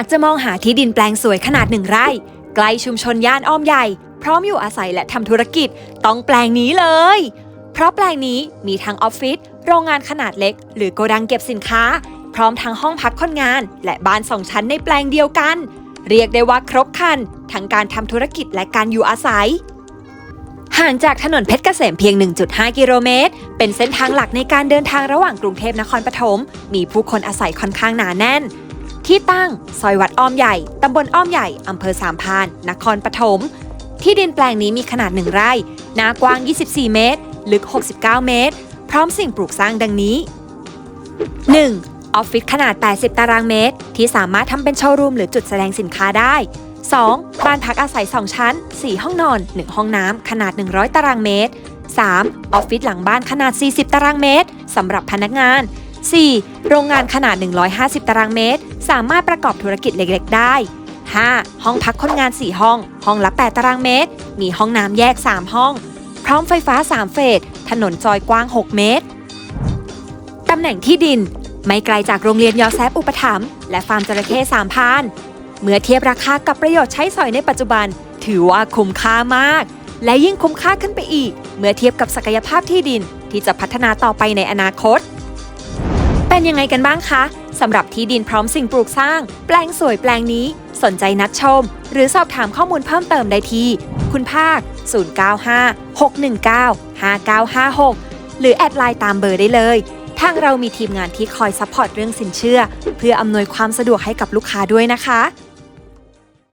ากจะมองหาที่ดินแปลงสวยขนาดหนึ่งไร่ใกล้ชุมชนย่านอ้อมใหญ่ พร้อมอยู่อาศัยและทำธุรกิจต้องแปลงนี้เลย เพราะแปลงนี้มีทั้งออฟฟิศโรงงานขนาดเล็ก หรือโกดังเก็บสินค้า พร้อมทั้งห้องพักคนงาน และบ้านสองชั้นในแปลงเดียวกัน เรียกได้ว่าครบครันทั้งการทำธุรกิจและการอยู่อาศัยห่างจากถนนเพชรเกษมเพียง 1.5 กิโลเมตร เป็นเส้นทางหลักในการเดินทางระหว่างกรุงเทพนครปฐม มีผู้คนอาศัยค่อนข้างหนาแน่น ที่ตั้ง ซอยวัดอ้อมใหญ่ ตำบลอ้อมใหญ่ อำเภอสามพาน นครปฐม ที่ดินแปลงนี้มีขนาด1ไร่ หน้ากว้าง 24 เมตร ลึก 69 เมตร พร้อมสิ่งปลูกสร้างดังนี้ 1. ออฟฟิศขนาด 80 ตารางเมตร ที่สามารถทำเป็นโชว์รูมหรือจุดแสดงสินค้าได้ 2. บ้านพักอาศัย 2 ชั้น 4 ห้องนอน 1 ห้องน้ำ ขนาด 100 ตารางเมตร 3. ออฟฟิศหลังบ้านขนาด 40 ตารางเมตรสำหรับพนักงาน 4. โรงงานขนาด 150 ตารางเมตร สามารถประกอบธุรกิจเล็ก ๆ ได้ 5. ห้องพักคนงาน 4 ห้อง ห้องละ 8 ตารางเมตร มีห้องน้ำแยก 3 ห้อง พร้อมไฟฟ้า 3 เฟส ถนนจอยกว้าง 6 เมตร ตำแหน่งที่ดิน ไม่ไกลจากโรงเรียนยอแซฟอุปถัมภ์และฟาร์มจระเข้สามพาน เมื่อเทียบราคากับประโยชน์ใช้สอยในปัจจุบัน ถือว่าคุ้มค่ามาก และยิ่งคุ้มค่าขึ้นไปอีก เมื่อเทียบกับศักยภาพที่ดินที่จะพัฒนาต่อไปในอนาคต เป็นยังไงกันบ้างคะสำหรับที่ดินพร้อมสิ่งปลูกสร้าง แปลงสวยแปลงนี้ สนใจนัดชม หรือสอบถามข้อมูลเพิ่มเติมได้ที่ คุณภาค 095 619 5956 หรือแอดไลน์ตามเบอร์ได้เลย ทางเรามีทีมงานที่คอยซัพพอร์ตเรื่องสินเชื่อ เพื่ออำนวยความสะดวกให้กับลูกค้าด้วยนะคะ